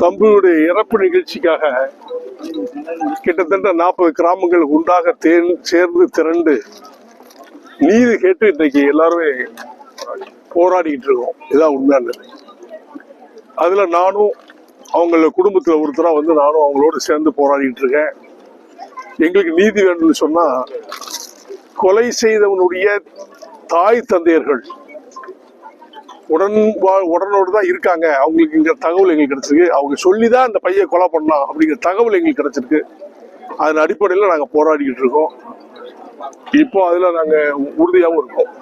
தம்பியுடைய இறப்பு நிகழ்ச்சிக்காக கிட்டத்தட்ட நாற்பது கிராமங்கள் உண்டாக தேன் சேர்ந்து திரண்டு நீதி கேட்டு இன்னைக்கு எல்லாருமே போராடிக்கிட்டு இருக்கோம். இதான் உண்மையானது அதுல நானும் அவங்கள குடும்பத்துல ஒருத்தரா வந்து நானும் அவங்களோட சேர்ந்து போராடிட்டு இருக்கேன். எங்களுக்கு நீதி வேண்டும்னு சொன்னா கொலை செய்தவனுடைய தாய் தந்தையர்கள் உடன் வா- உடனோடு தான் இருக்காங்க. அவங்களுக்கு இங்கே தகவல் எங்களுக்கு கிடச்சிருக்கு. அவங்க சொல்லி தான் அந்த பையன் கொலை பண்ணலாம் அப்படிங்கிற தகவல் எங்களுக்கு கிடச்சிருக்கு. அதன் அடிப்படையில் நாங்கள் போராடிக்கிட்டு இருக்கோம். இப்போ அதில் நாங்கள் உறுதியாகவும் இருக்கோம்.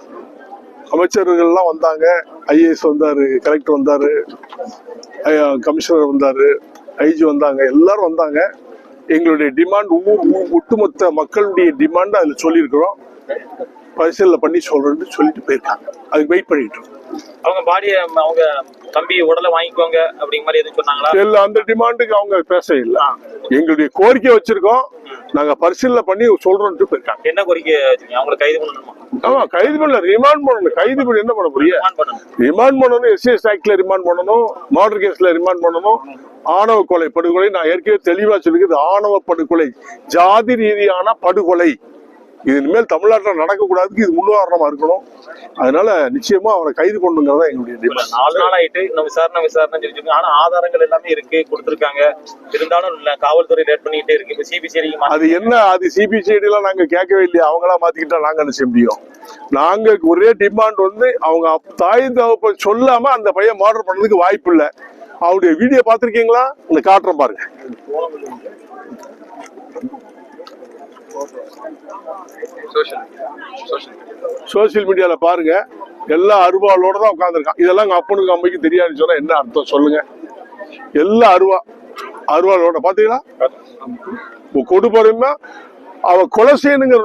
அமைச்சர்கள்லாம் வந்தாங்க. ஐஏஎஸ் வந்தார் கலெக்டர் வந்தார் கமிஷனர் வந்தார் ஐஜி வந்தாங்க. எல்லாரும் வந்தாங்க. எங்களுடைய டிமாண்ட் ஒட்டுமொத்த மக்களுடைய டிமாண்ட் அதில் சொல்லியிருக்கிறோம். பரிசீலனை பண்ணி சொல்றேன்னு சொல்லிட்டு போயிருக்காங்க. அதுக்கு வெயிட் பண்ணிட்டு இருக்கோம். அவங்க பாடிய அவங்க தம்பி உடலை வாங்கிக்கோங்க அப்படிங்கிற மாதிரி எதுவும் சொன்னாங்களா? இல்ல அந்த டிமாண்டுக்கு அவங்க பேச இல்ல. எங்களுடைய கோரிக்கை வச்சிருக்கோம். நாங்க பரிசீலனை பண்ணி சொல்றோம்ட்டு போயிருக்காங்க. என்ன கோரிக்கை அவங்களை கைது பண்ணணுமா? ஆமா கைது பண்ணல ரிமாண்ட் பண்ணணும். கைது பண்ணி என்ன பண்ண முடியும்? ரிமாண்ட் பண்ணணும். ரிமாண்ட் பண்ணணும் எஸ்சிஎஸ் ஆக்ட்ல ரிமாண்ட் பண்ணணும் மர்டர் கேஸ்ல ரிமாண்ட் பண்ணணும். ஆணவ கொலை படுகொலை நான் ஏற்கனவே தெளிவா சொல்லிக்கிறது ஆணவ படுகொலை ஜாதி ரீதியான படுகொலை. இது இனிமேல் தமிழ்நாட்டில் நடக்கக்கூடாதுக்கு இது முன்னுதாரணமா இருக்கணும். அதனால நிச்சயமா அவரை கைது பண்ணுங்கிறதா எங்களுடைய நாலு நாள் ஆயிட்டு இன்னும் விசாரணை விசாரணை சொல்லிட்டு ஆனா ஆதாரங்கள் எல்லாமே இருக்கு கொடுத்திருக்காங்க. இருந்தாலும் காவல்துறை லேட் பண்ணிட்டே இருக்கு. இப்ப சிபிசிஐடி அது என்ன அது சிபிசிஐடி எல்லாம் நாங்க கேட்கவே இல்லையா. அவங்களா மாத்திக்கிட்டா நாங்க என்ன செய்ய முடியும்? நாங்க ஒரே டிமாண்ட் வந்து அவங்க தாய் தகப்பன் சொல்லாம அந்த பையன் மர்டர் பண்ணதுக்கு வாய்ப்பு இல்ல. அவருடைய வீடியோ பார்த்திருக்கீங்களா? இந்த காட்டுறேன் பாருங்க. சோசியல் மீடியால பாருங்க. எல்லா அருவாளோட தான் உட்காந்துருக்கான் இதெல்லாம் எங்க அப்பனுக்கு அம்மைக்கு தெரியாதுன்னு சொன்னா என்ன அர்த்தம் சொல்லுங்க. எல்லா அருவா அருவாளோட பாத்தீங்களா? கொடுப்பறையுமா அவ கொலை செய்யணுங்கிற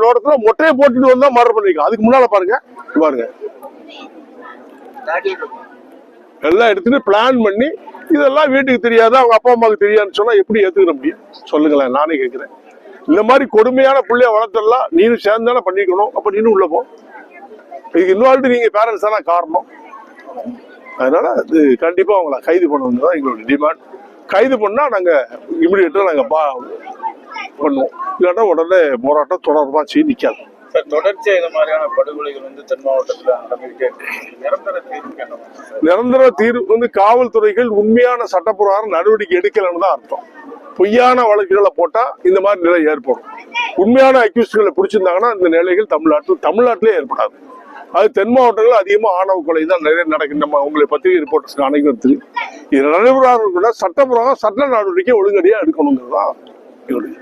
மொட்டையை போட்டுட்டு வந்தா மர்டர் பண்ணிருக்கான். அதுக்கு முன்னால பாருங்க. பாருங்க. எல்லாம் எடுத்துட்டு பிளான் பண்ணி இதெல்லாம் வீட்டுக்கு தெரியாது அவங்க அப்பா அம்மாவுக்கு தெரியாதுன்னு சொன்னா எப்படி ஏத்துக்கிற முடியும்? சொல்லுங்களேன் நானே கேட்கிறேன் இந்த மாதிரி கொடுமையான பிள்ளைய வளர்த்தெல்லாம் நீனும் சேர்ந்தானே பண்ணிக்கணும் அப்ப நீனும் உள்ள போ. இதுக்கு இன்னொரு நீங்க பேரண்ட்ஸ் தானே காரணம். அதனால அது கண்டிப்பா அவங்கள கைது பண்ணணும் தான் எங்களுடைய டிமாண்ட் கைது பண்ணா நாங்க இமிடியேட்டா நாங்க பா பண்ணுவோம். இல்லாட்டா உடனே போராட்டம் தொடர்பா செய்ய நிக்காது. சார் தொடர்ச்சியா இந்த மாதிரியான படுகொலைகள் வந்து தென் மாவட்டத்துல நிரந்தர தீர்வு வந்து காவல்துறைகள் உண்மையான சட்டப்பிரகாரம் நடவடிக்கை எடுக்கலன்னு தான் அர்த்தம். பொய்யான வழக்குகளை போட்டா இந்த மாதிரி நிலை ஏற்படும். உண்மையான அக்யூஸ்டுகளை பிடிச்சிருந்தாங்கன்னா இந்த நிலைகள் தமிழ்நாட்டில் தமிழ்நாட்டிலே ஏற்படாது. அது தென் மாவட்டங்கள் அதிகமாக ஆணவ கொலை தான் நிறைய நடக்குது. நம்ம உங்களை பத்திரிகை ரிப்போர்ட்டர்ஸ்க்கு அனைவரும் தெரியும் இது நடைபெறாத சட்டப்பிரகாரம் சட்ட நடவடிக்கை ஒழுங்கடியாக எடுக்கணுங்கிறது தான் எங்களுடைய